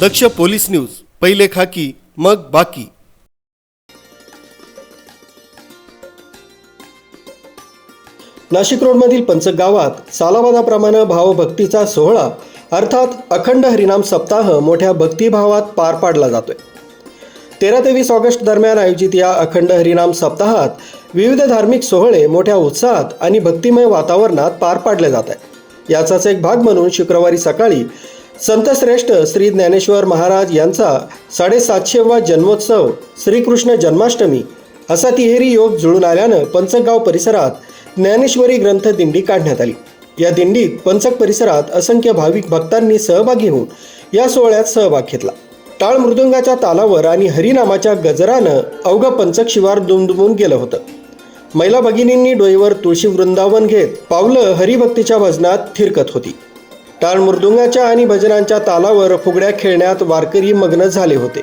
दक्ष police news पहिले खाकी मग बाकी. नाशिक रोडमधील पंचक गावात सालाबादाप्रमाणे भावभक्तीचा सोहळा अर्थात अखंड हरिनाम सप्ताह मोठ्या भक्तिभावात पार पाडला जातोय. तेरा ते वीस ऑगस्ट दरम्यान आयोजित या अखंड हरिनाम सप्ताहात विविध धार्मिक सोहळे मोठ्या उत्साहात आणि भक्तिमय वातावरणात पार पाडले जात आहे याचाच एक भाग म्हणून शुक्रवारी सकाळी संतश्रेष्ठ श्री ज्ञानेश्वर महाराज यांचा साडेसातशेवा जन्मोत्सव श्रीकृष्ण जन्माष्टमी असा तिहेरी योग जुळून आल्यानं पंचगाव परिसरात ज्ञानेश्वरी ग्रंथ दिंडी काढण्यात आली. या दिंडीत पंचक परिसरात असंख्य भाविक भक्तांनी सहभागी होऊन या सोहळ्यात सहभाग घेतला. टाळ मृदुंगाच्या तालावर आणि हरिनामाच्या गजरानं अवघं पंचक शिवार दुमदुमून गेलं होतं. महिला भगिनींनी डोईवर तुळशी वृंदावन घेत पावलं हरिभक्तीच्या भजनात थिरकत होती. टाळ मृदुंगाच्या आणि भजनांच्या तालावर फुगड्या खेळण्यात वारकरी मग्न झाले होते.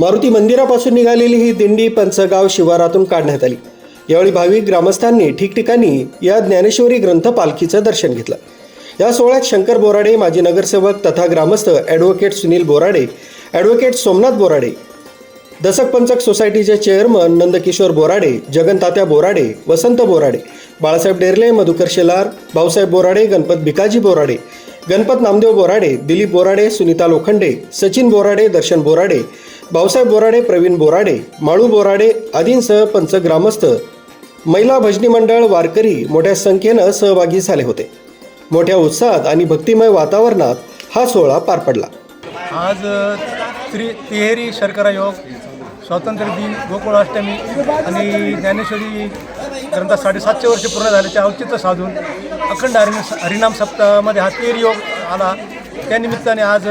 मारुती मंदिरापासून निघालेली ही दिंडी पंचगाव शिवारातून काढण्यात आली. यावेळी भाविक ग्रामस्थांनी ठिकठिकाणी या ज्ञानेश्वरी ग्रंथ पालखीचं दर्शन घेतलं. या सोहळ्यात शंकर बोराडे माजी नगरसेवक तथा ग्रामस्थ ॲडव्होकेट सुनील बोराडे ॲडव्होकेट सोमनाथ बोराडे दसक पंचक सोसायटीचे चेअरमन नंदकिशोर बोराडे जगनतात्या बोराडे वसंत बोराडे बाळासाहेब डेरले मधुकर शेलार भाऊसाहेब बोराडे गणपत भिकाजी बोराडे गणपत नामदेव बोराडे दिलीप बोराडे सुनीता लोखंडे सचिन बोराडे दर्शन बोराडे भाऊसाहेब बोराडे प्रवीण बोराडे माळू बोराडे आदींसह पंच ग्रामस्थ महिला भजनी मंडळ वारकरी मोठ्या संख्येनं सहभागी झाले होते. मोठ्या उत्साहात आणि भक्तिमय वातावरणात हा सोहळा पार पडला. आज त्रि तिहेरी शर्करा योग स्वातंत्र्य दिन गोकुळाष्टमी आणि ज्ञानेश्वरी ग्रंथ साडेसातशे वर्ष पूर्ण झाल्याचे औचित्य साधून अखंड हरिण हरिनाम सप्ताहामध्ये हा तिहेरी योग आला. त्यानिमित्ताने आज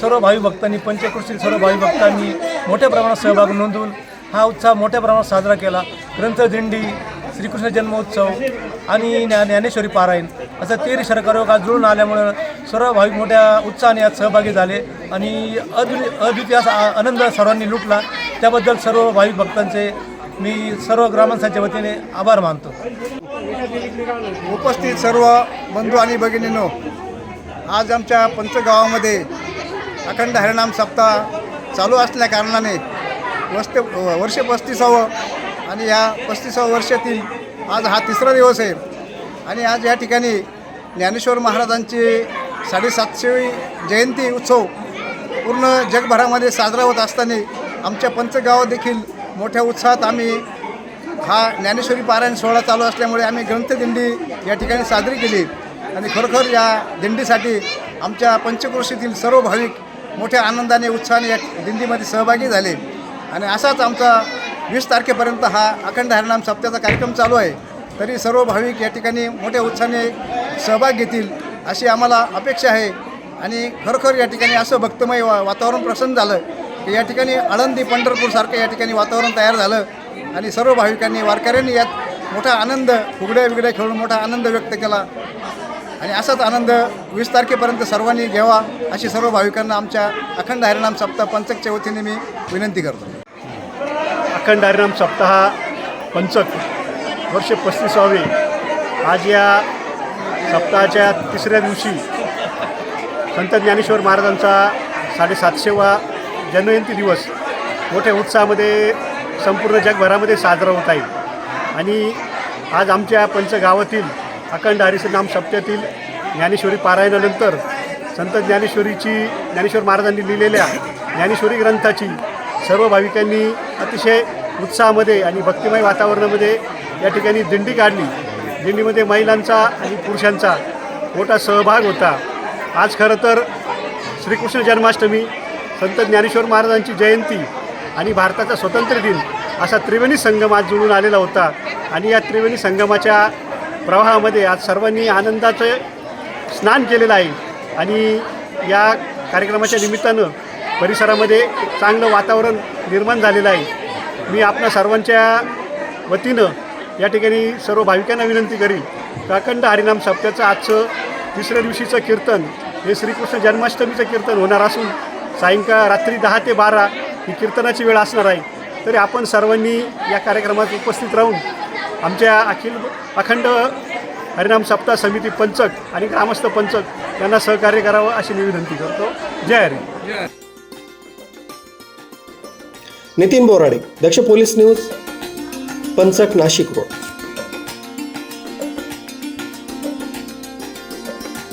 सर्व भावी भक्तांनी पंचकृषील सर्व भावी भक्तांनी मोठ्या प्रमाणात सहभाग नोंदवून हा उत्साह मोठ्या प्रमाणात साजरा केला. ग्रंथदिंडी श्रीकृष्ण जन्मोत्सव आणि ज्ञा ज्ञानेश्वरी पारायण असं तेरी शर्करोग आज जुळून आल्यामुळं सर्व भाविक मोठ्या उत्साहाने यात सहभागी झाले आणि अद्वि अद्वितीय असा आनंद सर्वांनी लुटला. त्याबद्दल सर्व भाविक भक्तांचे मी सर्व ग्रामस्थांच्या वतीने आभार मानतो. उपस्थित सर्व बंधू आणि भगिनींनो आज आमच्या पंचगावामध्ये अखंड हरिनाम सप्ताह चालू असल्या कारणाने वस्त वर्ष पस्तीसावं आणि या पस्तीसावं वर्षातील आज हा तिसरा दिवस आहे. आणि आज या ठिकाणी ज्ञानेश्वर महाराजांची साडेसातशेवी जयंती उत्सव पूर्ण जगभरामध्ये साजरा होत असताना आमच्या पंचगावात देखील मोठ्या उत्साहात आम्ही हा ज्ञानेश्वरी पारायण सोहळा चालू असल्यामुळे आम्ही ग्रंथदिंडी या ठिकाणी साजरी केली. आणि खरोखर या दिंडीसाठी आमच्या पंचक्रोशीतील सर्व भाविक मोठ्या आनंदाने उत्साहाने या दिंडीमध्ये सहभागी झाले. आणि असाच आमचा वीस तारखेपर्यंत हा अखंड हरिनाम सप्त्याचा कार्यक्रम चालू आहे. तरी सर्व भाविक या ठिकाणी मोठ्या उत्साहाने सहभाग घेतील अशी आम्हाला अपेक्षा आहे. आणि खरोखर या ठिकाणी असं भक्तमय वा वातावरण प्रसन्न झालं की या ठिकाणी आळंदी पंढरपूरसारखं या ठिकाणी वातावरण तयार झालं. आणि सर्व भाविकांनी वारकऱ्यांनी यात मोठा आनंद फुगड्या बिगड्या खेळून मोठा आनंद व्यक्त केला. आणि असाच आनंद वीस तारखेपर्यंत सर्वांनी घ्यावा अशी सर्व भाविकांना आमच्या अखंड हरिनाम सप्ताह पंचकच्या वतीने मी विनंती करतो. अखंड हरिनाम सप्ताह पंचक वर्ष पस्तीसावे. आज या सप्ताहाच्या तिसऱ्या दिवशी संत ज्ञानेश्वर महाराजांचा साडेसातशेवा जन्मजयंती दिवस मोठ्या उत्साहामध्ये संपूर्ण जगभरामध्ये साजरा होत आहे. आणि आज आमच्या पंचगावातील अखंड हरिनाम सप्त्यातील ज्ञानेश्वरी पारायणानंतर संत ज्ञानेश्वरीची ज्ञानेश्वर महाराजांनी लिहिलेल्या ज्ञानेश्वरी ग्रंथाची सर्व भाविकांनी अतिशय उत्साहामध्ये आणि भक्तिमय वातावरणामध्ये या ठिकाणी दिंडी काढली. दिंडीमध्ये महिलांचा आणि पुरुषांचा मोठा सहभाग होता. आज खरं तर श्रीकृष्ण जन्माष्टमी संत ज्ञानेश्वर महाराजांची जयंती आणि भारताचा स्वतंत्र दिन असा त्रिवेणी संगम आज जुळून आलेला होता. आणि या त्रिवेणी संगमाच्या प्रवाहामध्ये आज सर्वांनी आनंदाचं स्नान केलेलं आहे. आणि या कार्यक्रमाच्या निमित्तानं परिसरामध्ये चांगलं वातावरण निर्माण झालेलं आहे. मी आपल्या सर्वांच्या वतीनं या ठिकाणी सर्व भाविकांना विनंती करीन की अखंड हरिनाम सप्त्याचं आजचं तिसऱ्या दिवशीचं कीर्तन हे श्रीकृष्ण जन्माष्टमीचं कीर्तन होणार असून सायंकाळ रात्री दहा ते बारा ही कीर्तनाची वेळ असणार आहे. तरी आपण सर्वांनी या कार्यक्रमात उपस्थित राहून आमच्या अखिल अखंड हरिनाम सप्ताह समिती पंचक आणि ग्रामस्थ पंचक यांना सहकार्य करावं अशी मी विनंती करतो. जय Hari. Nitin Borade Daksh police news Panchak Nashik road.